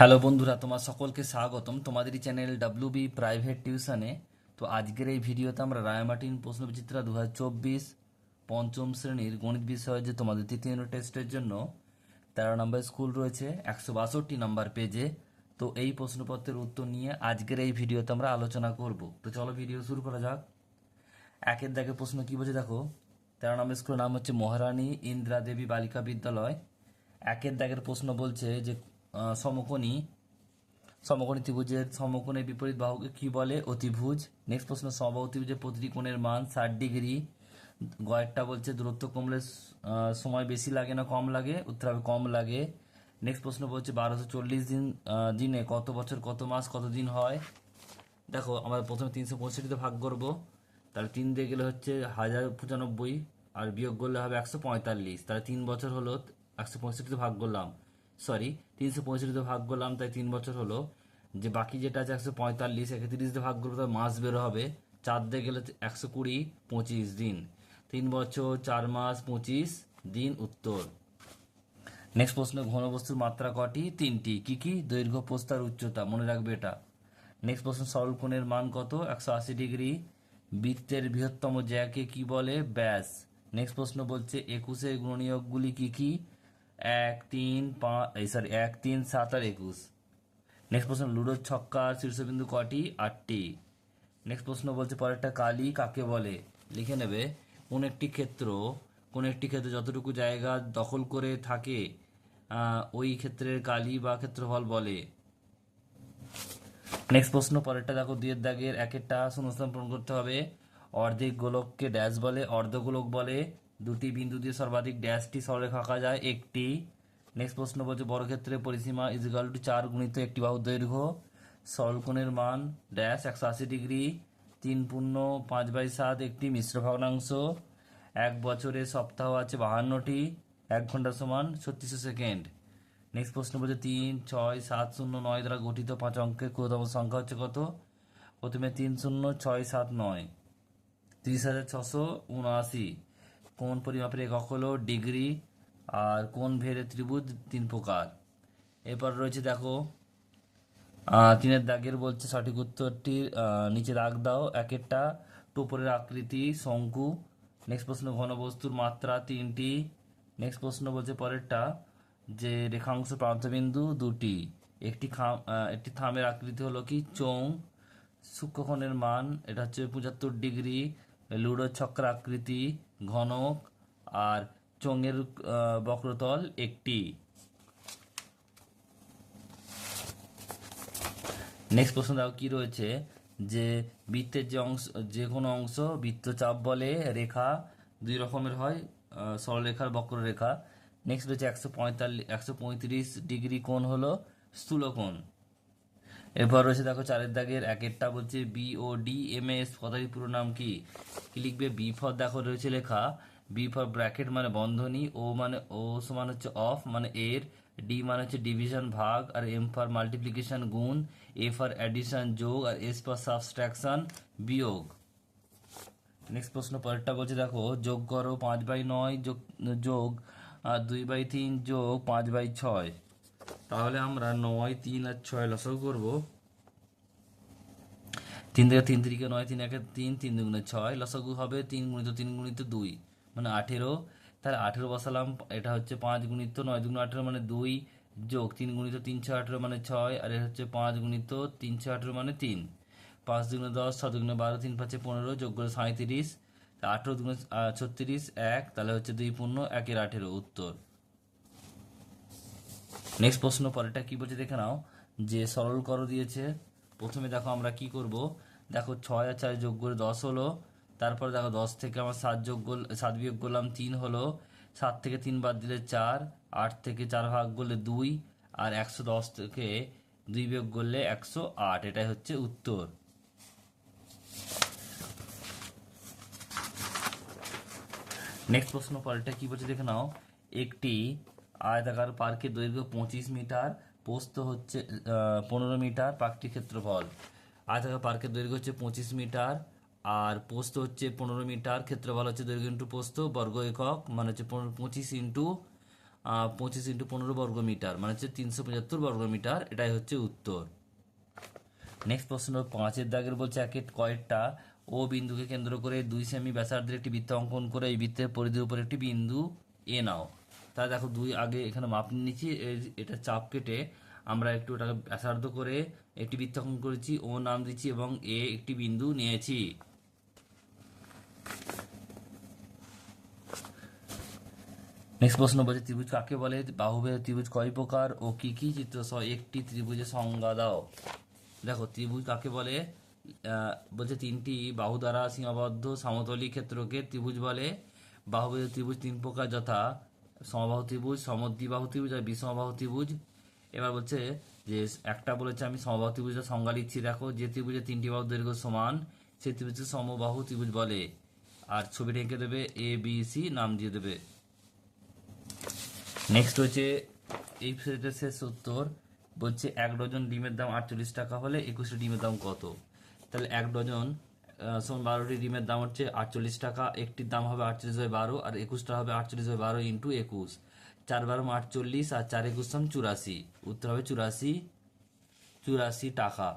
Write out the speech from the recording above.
Hello বন্ধুরা, তোমার সকলকে স্বাগতম। তোমাদেরই চ্যানেল ডাব্লিউ বি প্রাইভেট টিউশনে তো আজকের এই ভিডিওতে আমরা রায়মার্টিন প্রশ্নবিচিত্রা দু চব্বিশ পঞ্চম শ্রেণির গণিত বিষয়ে যে তোমাদের তৃতীয় টেস্টের জন্য তেরো নম্বর স্কুল রয়েছে, একশো বাষট্টি নাম্বার পেজে তো এই প্রশ্নপত্রের উত্তর নিয়ে আজকের এই ভিডিওতে আমরা আলোচনা করব। তো চলো ভিডিও শুরু করা যাক। একের দাগে প্রশ্ন কি বলছে দেখো? তেরো নম্বর স্কুলের নাম হচ্ছে মহারানী ইন্দিরা দেবী বালিকা বিদ্যালয়। একের দাগের প্রশ্ন বলছে যে সমকোণী সমকোণী ত্রিভুজের সমকোণের বিপরীত বাহুকে কি বলে? অতিভুজ। নেক্সট প্রশ্ন সমবাহু ত্রিভুজের প্রতিটি কোণের মান ষাট ডিগ্রি। গয়েরটা বলছে দূরত্ব কমলে সময় বেশি লাগে না, কম লাগে? উত্তর হবে কম লাগে। নেক্সট প্রশ্ন বলছে বারোশো চল্লিশ দিন দিনে কত বছর, কত মাস, কত দিন হয়? দেখো, আমরা প্রথমে তিনশো পঁয়ষট্টিতে ভাগ করব। তাহলে তিন দিয়ে গেলে হচ্ছে হাজার পঁচানব্বই, আর বিয়োগ করলে হবে একশো পঁয়তাল্লিশ। তাহলে তিন বছর হলো, একশো পঁয়ষট্টিতে ভাগ করলাম। সরি তিনশো পঁয়ষট্টিতে ভাগ করলাম, তাই তিন বছর হলো। যে বাকি যেটা আছে একশো পঁয়তাল্লিশ একে তিরিশ ভাগ করব তাহলে মাস বেরো হবে। চার দিয়ে গেলে একশো কুড়ি, পঁচিশ দিন। তিন বছর, চার মাস, পঁচিশ দিন উত্তর। নেক্সট প্রশ্ন ঘনবস্তুর মাত্রা কটি? তিনটি। কি কি? দৈর্ঘ্য প্রস্তার উচ্চতা, মনে রাখবে এটা। নেক্সট প্রশ্ন, সরল কোণের মান কত? একশো আশি ডিগ্রি। বৃত্তের বৃহত্তম জ্যাকে কি বলে? ব্যাস। নেক্সট প্রশ্ন বলছে, একুশের গুণনীয়কগুলি কি কি? এক, তিন, পাঁচ, এই সরি এক, তিন, সাত আর একুশ। নেক্সট প্রশ্ন, লুডোর ছক্কার শীর্ষবিন্দু কটি? আটটি। নেক্সট প্রশ্ন বলছে, পরেরটা কালি কাকে বলে? লিখে নেবে, কোন একটি ক্ষেত্র, কোন একটি ক্ষেত্রে যতটুকু জায়গা দখল করে থাকে ওই ক্ষেত্রের কালি বা ক্ষেত্রফল বলে। নেক্সট প্রশ্ন, পরেরটা দেখো, দুইয়ের দাগের এক একটা শূন্যস্থান পূরণ করতে হবে। অর্ধেক গোলককে ড্যাশ বলে অর্ধগোলক বলে। দুটি বিন্দু দিয়ে সর্বাধিক ড্যাশটি সরলরেখা আঁকা যায়। একটি নেক্সট প্রশ্ন বলছে বর্গক্ষেত্রের পরিসীমা ইজিকাল টু চার গুণিত একটি বাহুর দৈর্ঘ্য। সরলকোণের মান ড্যাশ একশো আশি ডিগ্রি তিন পূর্ণ পাঁচ বাই সাত একটি মিশ্র ভগ্নাংশ। এক বছরে সপ্তাহ আছে বাহান্নটি, এক ঘণ্টা সমান ছত্রিশশো সেকেন্ড। নেক্সট প্রশ্ন বলছে, তিন, ছয়, সাত, শূন্য, নয় দ্বারা গঠিত পাঁচ অঙ্কের ক্ষুদ্রতম সংখ্যা হচ্ছে কত? প্রথমে তিন, শূন্য, ছয়, সাত, নয়। তিরিশ হাজার ছশো উনআশি। কোন পরিমাপের একক হলো ডিগ্রি আর কোন ভেরে ত্রিভুজ তিন প্রকার। এরপর রয়েছে দেখো তিনের দাগের বলছে সঠিক উত্তরটির আহ, নিচে দাগ দাও একেরটা টোপরের আকৃতি শঙ্কু। নেক্সট প্রশ্ন ঘনবস্তুর মাত্রা তিনটি। নেক্সট প্রশ্ন বলছে পরেরটা যে রেখাংশ প্রান্তবিন্দু দুটি। একটি খাম একটি থামের আকৃতি হলো কি? চোং সূক্ষ্মকোণের মান এটা হচ্ছে পঁচাত্তর ডিগ্রি। লুডো চক্র আকৃতি ঘনক আর চোঙের বক্রতল একটি। নেক্সট প্রশ্ন দেখো, কি রয়েছে? যে বৃত্তের যে অংশ, যে কোনো অংশ বৃত্তচাপ বলে রেখা দুই রকমের হয় সরলরেখার বক্ররেখা। নেক্সট রয়েছে একশো পঁয়তাল্লিশ একশো পঁয়ত্রিশ ডিগ্রি কোণ হলো স্থূলকোণ। এরপর রয়েছে দেখো চারের দাগের একেরটা বলছে B O D M S পদার্থী পুরো নাম কি? কি লিখবে? বি ফর দেখো রয়েছে লেখা বি ফর ব্র্যাকেট মানে বন্ধনী ও মানে ও সমান হচ্ছে অফ মানে এর ডি মানে হচ্ছে ডিভিশন ভাগ, আর এম ফর মাল্টিপ্লিকেশন গুণ এ ফর অ্যাডিশন যোগ, আর এস ফর সাবস্ট্রাকশন বিয়োগ। নেক্সট প্রশ্ন পরেরটা বলছে দেখো, যোগ করো পাঁচ বাই নয় যোগ যোগ দুই বাই তিন যোগ পাঁচ বাই ছয়। তাহলে আমরা নয়, তিন আর ছয় লসও করব। তিন থেকে তিন তিরিকে নয়, তিন একে তিন তিন দুগুণে ছয় লসগু হবে তিন গুণিত তিন গুণিত দুই মানে আঠেরো। তাহলে আঠেরো বসালাম, এটা হচ্ছে পাঁচ গুণিত নয় দুগুণ আঠেরো মানে দুই যোগ তিন গুণিত তিন ছয় আঠেরো মানে ছয়, আর এটা হচ্ছে পাঁচ গুণিত তিন ছয় আঠেরো মানে তিন। পাঁচ দুগুণে দশ ছ দুগুণে বারো, তিন পাঁচে পনেরো, যোগ করে সাঁত্রিশ আঠেরো দুগুণে ছত্রিশ, এক, তাহলে হচ্ছে দুই পূর্ণ, একের আঠেরো, উত্তর। নেক্সট প্রশ্ন পরেরটা কি বলছে দেখে নাও। যে সরল করো দিয়েছে। প্রথমে দেখো আমরা কি করব? দেখো ছয় আর চার যোগ করে দশ হলো। তারপর দেখো দশ থেকে আমার সাত যোগ করল সাত বিয়োগ করলাম তিন হলো। সাত থেকে তিন বাদ দিলে চার, আট থেকে চার ভাগ করলে দুই, আর একশো দশ থেকে দুই বিয়োগ করলে একশো আট। এটাই হচ্ছে উত্তর। নেক্সট প্রশ্ন পরেরটা কি বলছে দেখে নাও। একটি আয়তাকার পার্কের দৈর্ঘ্য পঁচিশ মিটার প্রস্থ হচ্ছে পনেরো মিটার পার্কটির ক্ষেত্রফল। আয়তাকার পার্কের দৈর্ঘ্য হচ্ছে পঁচিশ মিটার, আর প্রস্থ হচ্ছে পনেরো মিটার, ক্ষেত্রফল হচ্ছে দৈর্ঘ্য ইন্টু প্রস্থ বর্গ একক মানে হচ্ছে পনেরো, পঁচিশ ইন্টু পঁচিশ ইন্টু পনেরো বর্গ মিটার মানে হচ্ছে তিনশো পঁচাত্তর বর্গ মিটার, এটাই হচ্ছে উত্তর। নেক্সট প্রশ্ন পাঁচের দাগের বলছে একে কয়েকটা ও বিন্দুকে কেন্দ্র করে দুই সেমি ব্যাসার্ধের একটি বৃত্ত অঙ্কন করে এই বৃত্তের পরিধির উপর একটি বিন্দু এ নাও। তাহলে দেখো দুই আগে এখানে মাপ নিয়ে নিচ্ছি এটা চাপ কেটে আমরা একটু ওটাকে ব্যাসার্ধ করে একটি বৃত্ত করেছি, ও নাম দিচ্ছি এবং এ একটি বিন্দু নিয়েছি। নেক্সট প্রশ্ন বলছে, ত্রিভুজ কাকে বলে? বাহুবে ত্রিভুজ কয় প্রকার ও কি কি? চিত্র সহ একটি ত্রিভুজের সংজ্ঞা দাও। দেখো, ত্রিভুজ কাকে বলে? বলছে তিনটি, বাহু দ্বারা সীমাবদ্ধ সমতলী ক্ষেত্রকে ত্রিভুজ বলে। বাহুবেদ ত্রিভুজ তিন প্রকার, যথা সমবাহু ত্রিভুজ সমদ্বিবাহু ত্রিভুজ আর বিষমবাহু ত্রিভুজ এবার বলছে যে, একটা বলেছে আমি সমবাহু ত্রিভুজের সংজ্ঞা লিখছি, দেখো, যে ত্রিভুজের তিনটি বাহু দৈর্ঘ্য সমান সেই ত্রিভুজকে সমবাহু ত্রিভুজ বলে। আর ছবিটা এঁকে দেবে এ বি সি নাম দিয়ে দেবে। নেক্সট হচ্ছে, এই শেষ উত্তর, বলছে এক ডজন ডিমের দাম আটচল্লিশ টাকা হলে একুশটি ডিমের দাম কত? তাহলে এক ডজন সমান বারোটি ডিমের দাম হচ্ছে আটচল্লিশ টাকা একটির দাম হবে আটচল্লিশ বাই বারো আর একুশটা হবে আটচল্লিশ বাই বারো ইন্টু একুশ। চার বারো আটচল্লিশ আর চার একুশ সমান চুরাশি। উত্তর হবে চুরাশি চুরাশি টাকা।